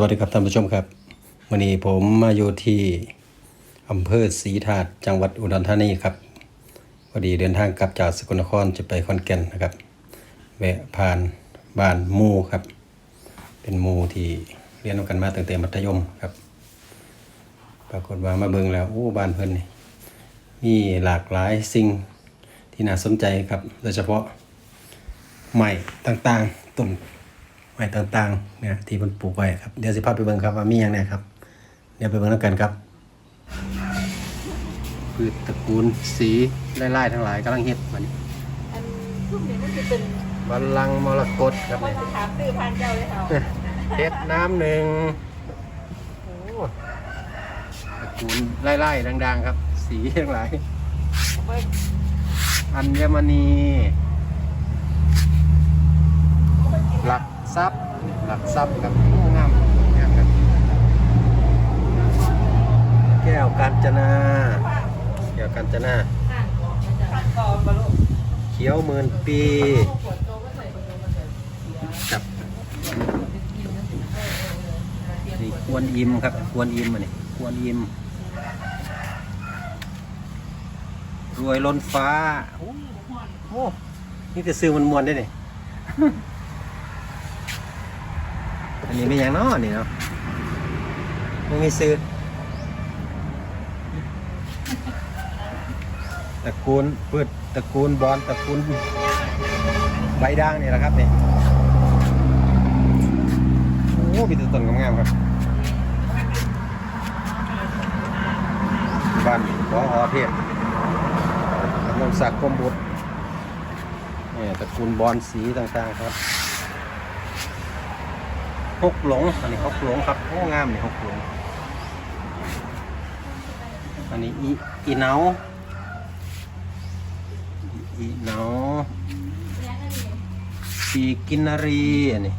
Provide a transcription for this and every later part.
สวัสดีครับท่านผู้ชมครับวันนี้ผมมาอยู่ที่อำเภอศรีธาตุจังหวัดอุดรธานีครับพอดีเดินทางกลับจากสกลนครจะไปขอนแก่นนะครับแวะผ่านบ้านมูครับ เป็นมูที่เรียนกันมาตั้งแต่มัธยมครับ ปรากฏว่ามาเบิ่งแล้วโอ้บ้านเพิ่นนี่มีหลากหลายสิ่งที่น่าสนใจครับ โดยเฉพาะไม้ต่างๆต้น ไม้ต่างๆเนี่ยที่มันปลูกไว้ครับเดี๋ยวสิพาไปเบิ่งครับว่ามีอย่างเนี่ยครับ เดี๋ยวไปเบิ่งแล้วกันครับพืชตระกูลสีไล่ๆทั้งหลายกำลังเฮ็ดมันอันทุกนี้มันจะเป็นบัลลังก์มรกตครับว่าเนี่ยจะถามตื้อพันเจ้าเลยเอาเฮ็ดน้ำหนึ่งโอ้ตระกูลไล่ๆดัง ๆ ครับ สีทั้งหลายเบิ้งอัญมณีหลัก ทรัพย์หลักทรัพย์ครับโอ้งามงามครับแก้วกาญจนาแก้วกาญจนาเขียวหมื่นปีครับนี่กวนอิมครับกวนอิมอันนี้กวนอิมรวยล้นฟ้า โอ้นี่จะซื้อมันมวนได้เนี่ย อันนี้ไม่ยังเนาะนี่เนาะไม่มีซื้อตระกูลพืชตระกูลบอลตระกูลใบด่างนี่แหละครับนี่โอ้มีแตัวต้นงามๆครับบ้านขอหอเทพกำลังศักดิ์กรมบุตรนี่ตระกูลบอลสีต่างๆครับ หกหลง อันนี้หกหลงครับโอ้งามนี่หกหลง อันนี้อีอีเหนาอีอีเหนาปีกินนารีอันนี้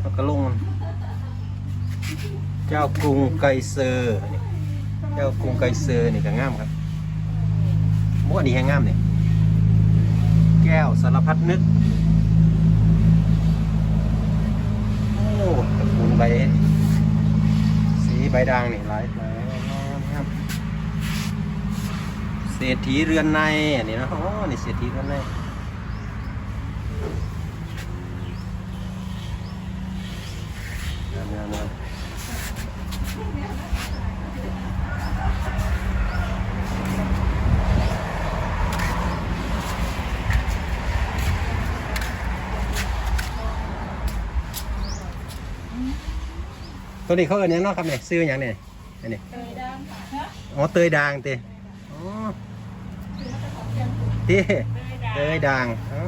แล้วก็ลง เจ้ากรุงไกเซอร์อันนี้เจ้ากรุงไกเซอร์นี่ก็งามครับโอ้อันนี้แห้งงามนี่แก้วสารพัดนึก โอ้ ตระกูลใบ สีใบด่างนี่หลายหลายครับเศรษฐีเรือนในอันนี้นะอ๋อนี่เศรษฐีเรือนในงามงาม ตัวนี้เขาเอิ้นหยังเนาะครับเนี่ยซื้อหยังเนี่ยอันนี้เตยดำค่ะอ๋อเตยด่างเตอ๋อเต้เตยด่างอ๋อ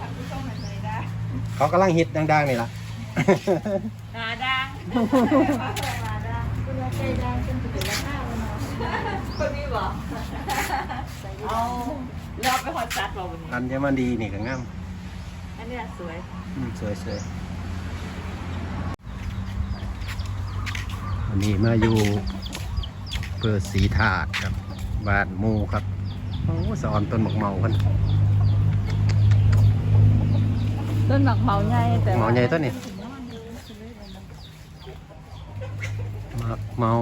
ผักที่ต้มมันเตยดเขากำลังฮิตดังๆนี่ล่ะำนาดังนาดังคุณว่าใจดังจนจะเป็นราคาแล้วเนาะคนนี้บอกเอาเราไปฮอตซัดเราวันนี้อัญมณีนี่ก็งามอันเนี้ยสวยอืมสวยสวยวั นนี้มาอยู่เปิดสีถาดครับบ้านหมูครับโอ้สอนต้นหมกเมากันต้นหมักเมาใหญ่แต่เมาใหญ่ต้นนี่หมักเมา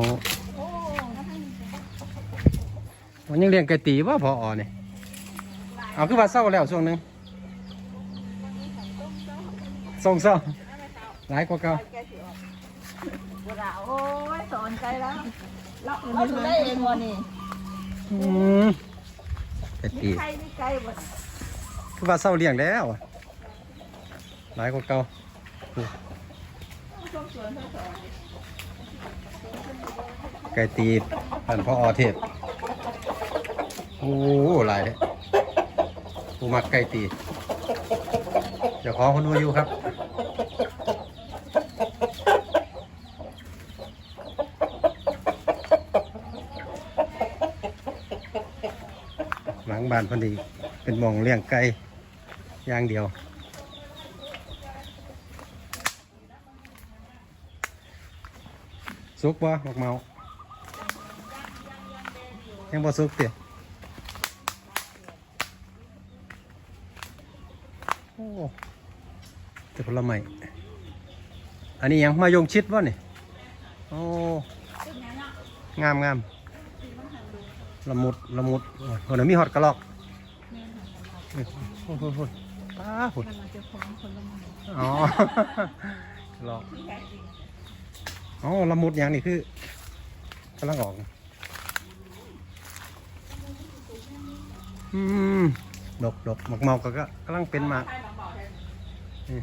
มันยังเลี้ยงไก่ตีว่าพออเนี่ยเอาคือว่าเศร้าแล้วช่วงหนึงส่งเศร้าหลายกว่าเก่า เวลาโอ้ยสอนใจแล้วเราเราดูได้เองวันนี้อืมไก่ตีใครนี่ไกลหมดคือว่าเศร้าเลี้ยงแล้วอะหลายกว่าเก่าไก่ตีผ่านพ่ออเทพโอ้หลายเลยผู้มักไก่ตีเจ้าของคนดูอยู่ครับ งบ้านพอดี เป็นหมองเลี้ยงไก่อย่างเดียว สุกบ่หมกเมา ยังบ่สุกเตี๋ยโอ้แต่ผลไม้อันนี้ยังมายงชิดวะนี่ โอ้ งาะงามงาม ละมุดละมุดโอ้ยโอ้ยมีฮอตกระลอกแม่หันกันเรานี่โอ้โหโอ้โหป้าหุ่นมันมาเจอของคนละมืออ๋อกระลอกที่แท้จริงอ๋อละมุดอย่างนี้คือกำลังออกอืมดกดกหมอกเมาก็ก็กำลังเป็นหมากใช่เบาๆแทนนี่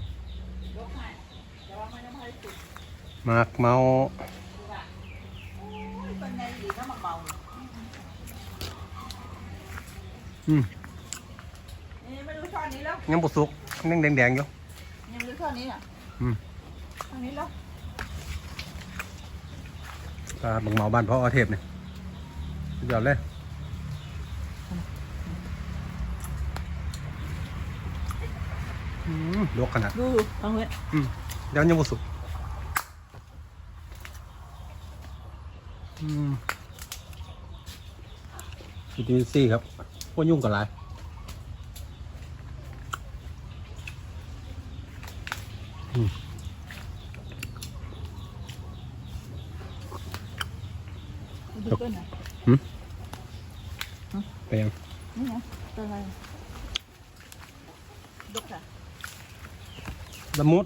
ยกให้แต่ว่ามันยังไม่ได้สุดหมากเมา อืมนี่ไม่รู้ช่อนนี้แล้วยังบุสุกยังแดงๆอยู่ยังรู้ช่อนนี้อะอืมช่อนนี้แล้วปลาบังเมาบ้านพ่ออเทพเนี่ยสุดยอดเลยอืมลวกขนาดดูเอาเว้ยอืมเดี๋ยวยังบุสุกอืมวิตามินซีครับ พวกยุ่งกับไรอืมดูต้นไหนไปยังนี่นะต้นอะไรดกอะละมุด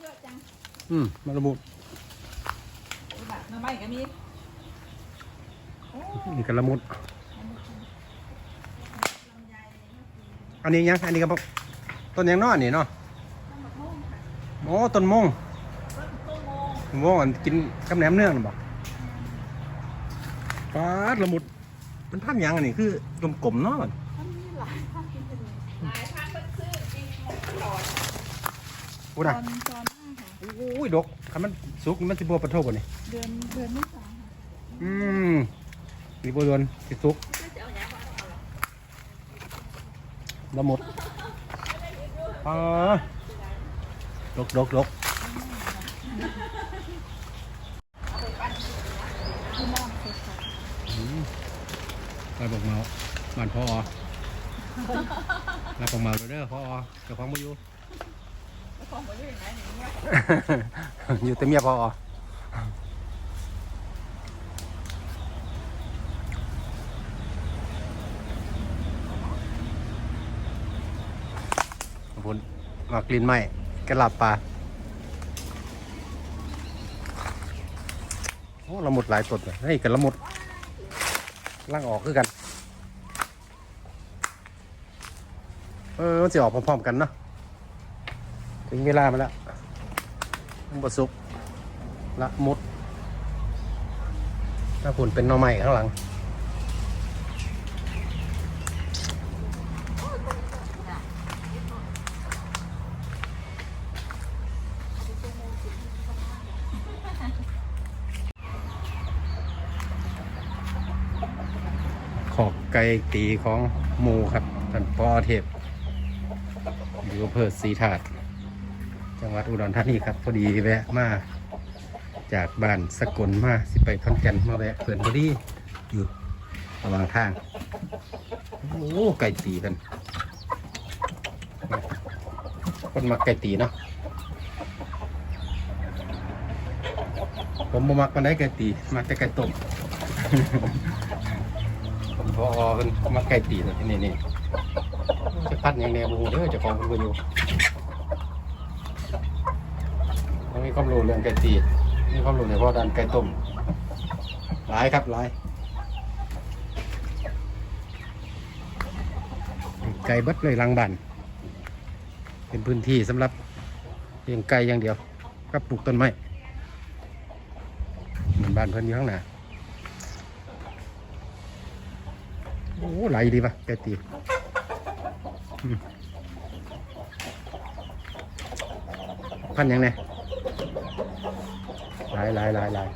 เยอะจังอืมมาละมุดดูแบบน้ำใบ ก็มีโอ้นี่กันละมุด อันนี้ยังอันนี้ก็บอกต้นยังน้อนี่เนาะต้นมะม่วงค่ะโอ้ต้นมงต้นต้นโมงต้นมงอันกินกับแหนมเนื้องน่ะบอกปาดละมุด มันพันธุ์หยังอันนี้คือกลมๆเนาะมันมันมีหลายภาคกินเป็นหลายภาคเป็นซื้อจริงหมดตลอด พูดตนะอนตอนหน้าค่ะโอ้ยดกคันมันสุกนี่มันสิบัวปะโทบ่นี่เดือนเดือนที่สามค่ะอืมมีบัวโดนสิสุกก็จะเอาอย่างว่าเอาหรอละมุดปาดดกดกดกที่น้องเคยค่ะไปบอกเมาบ้านพ่ออแล้วบอกเมาเด้อพ่ออเจ้าของบ่อยู่แล้วข อยู่แต่เมียพอขอบคุณมากลินไหมกระหลับปลาโอ้ละหมดหลายตดเลยเฮ้ยกันละหมดล่างออกคือกัน เออมันจะออกพร้อมๆกันเนาะ ถึงเวลามาแล้วบสุกละมุด ถ้าผุนเป็นหน่อไม้ข้างหลัง ขอกไก่ตีของหมูครับท่านปอเทพอยู่อำเภอศรีถาด จังหวัดอุดรธานีครับพอดีแวะมาจากบ้านสกลมาสิไปขอนแก่นมาแวะเพื่อนพอดีอยู่ระหว่างทางโอ้ไก่ตีกัน คนมักไก่ตีเนาะผมบ่มักมันได้ไก่ตีมักแต่ไก่ต้มผมพอเป็นมักไก่ตีเลยนี่นี่จะพัดอย่างแนวบูเด้อจะของคุณก็อยู่ ความรู้เรื่องไก่ตีมีความรู้ในพ่อดันไก่ต้มหลายครับหลายไก่เบิดเลยลังบ้านเป็นพื้นที่สำหรับเลี้ยงไก่อย่างเดียวกับปลูกต้นไม้เหมือนบ้านเพิ่นอยู่ข้างหน้าโอ้ไหลดีปะไก่ตีพันยังไง หลายหลายหลายหลาย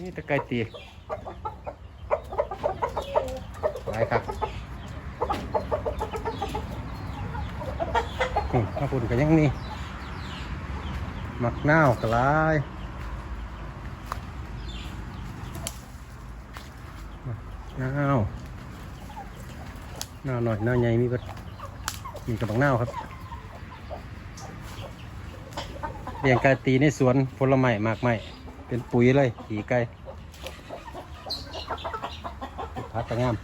นี่ตะไคร้ตีหลายครับข้าพุ่นก็ยังนี่มักนาวกลายนาว หน้าหน่อยหน้าใหญ่มีก็มีกระบังนาครับเลี้ยงไก่ตีในสวนผลไม้มากไม้เป็นปุ๋ยเลยขี่ไก่พักกระงาม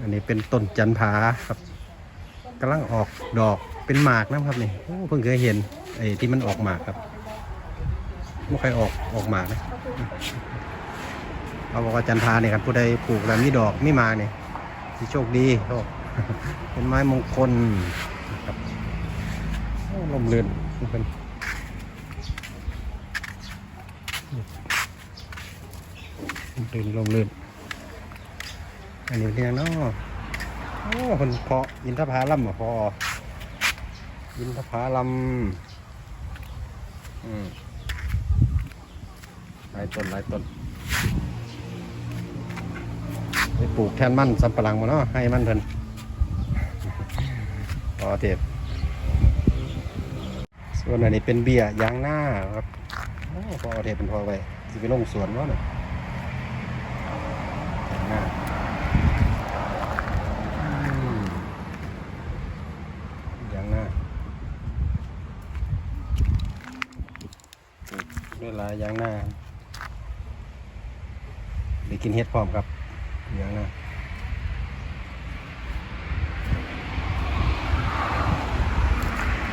อันนี้เป็นต้นจันผาครับกำลังออกดอกเป็นหมากนะครับนี่เพิ่งเคยเห็นไอ้ที่มันออกหมากครับไม่เคยออกออกหมากนะ เขาบอกว่าจันทาเนี่ยครับผู้ใดปลูกแล้วมีดอกไมีหมาเนี่ยที่โชคดีเขาบอกเป็นไม้มงคลครับลมเรือนเป็นเดินลมเรือนอันนี้เป็นยังเนาะโอ้คนเพาะยินทผาลัมอะพอยินทผาลัมอืมหลายต้นหลายต้น ไปปลูกแทนมันสำปะหลังมาเนาะให้มันเพิ่นพอเทปส่วนอันนี้เป็นเบี้ยยางหน้าครับโอ้พอเทปเป็นพอไปสิไปลงสวนวะเนี่ยยางหน้าอืมอย่างหน้าด้วยลายย่างหน้าไปกินเห็ดพร้อมครับ อย่างน้า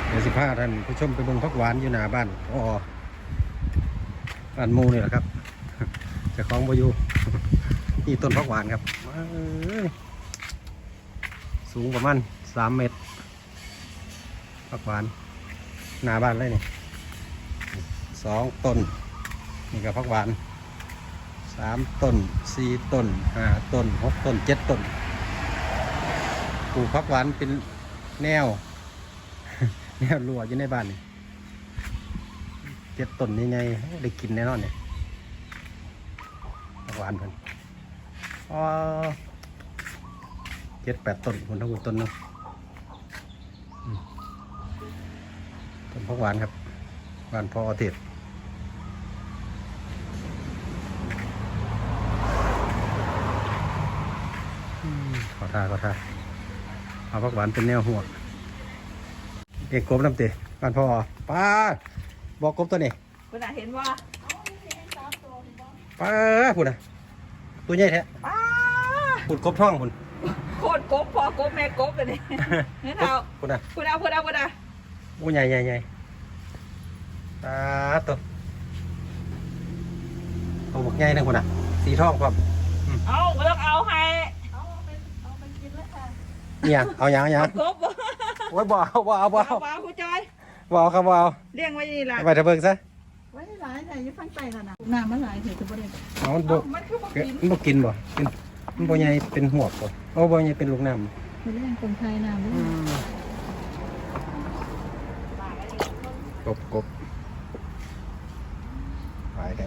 เดี๋ยวสิพาท่านผู้ชมไปเบิ่งพักหวานอยู่หน้าบ้านอ๋อบ้านมูนี่แหละครับจะคล้องบอยู่นี่ต้นพักหวานครับ สูงประมาณสามเมตรผักหวานหน้าบ้านเลยนี่สองต้นนี่ก็ผักหวาน สามต้นสี่ต้นห้าต้นหกต้นเจ็ดต้นปลูกผักหวานเป็นแนว แนวรั้วอยู่ในบ้านนี่เจ็ดต้นนี่ไงได้กินแน่นอนเนี่ยผักหวานเพิ่นอ๋อเจ็ดแปดต้นคนทั้งหมดต้นเนาะต้นพักหวานครับหวานพอเทศ ขอทาขอทาเอาพักหวานเป็นแนวหัวเอกกบน้ำเตะบ้านพ่อป้าบอกกบตัวนี้คุณอาเห็นว่าป้าพูดนะตัวใหญ่แท้ป้าพูดกบท้องพูดโคตรกบพอกบแม่กบเลยนี่เห็นเอาพูดนะคุณเอาคุณเอาคุณเอาโอ้ใหญ่ใหญ่ใหญ่ตาตัวตัวบักใหญ่นะคุณอะสีทองครับเอาไม่ต้องเอาให้ เนี่ยเอาอย่างเอาอย่างกบบ่โอ้ยบ่เอาบ่เอาบ่เอาเอาเอาคุณจอยบ่เอาครับบ่เอาเลี้ยงไว้นี่ล่ะเอาไปเถอะเบิ่งซะไว้หลายแต่ยังฟังใจแล้วนะน้ำมันหลายเถอะจะบ่ได้เอามันเอ้าบ่มันคือบ่เอ๊ะกินมันบ่กินบ่กินมันบ่ใหญ่เป็นหัวกบ่โอ้บ่ใหญ่เป็นลูกน้ำมันเลี้ยงคนไทยน้ำอืมกบกบหายแท้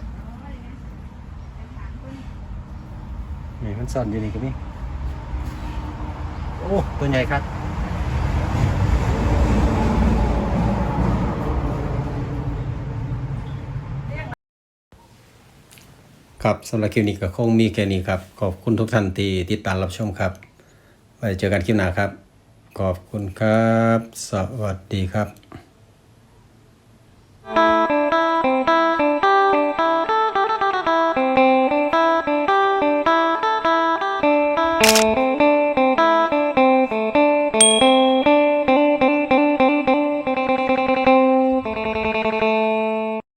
นี่มันซ่อนอยู่นี่ก็มี โอ้ตัวใหญ่ครับครับสำหรับคลิปนี้ก็คงมีแค่นี้ครับ ขอบคุณทุกท่านที่ติดตามรับชมครับไว้เจอกันคลิปหน้าครับ ขอบคุณครับ สวัสดีครับ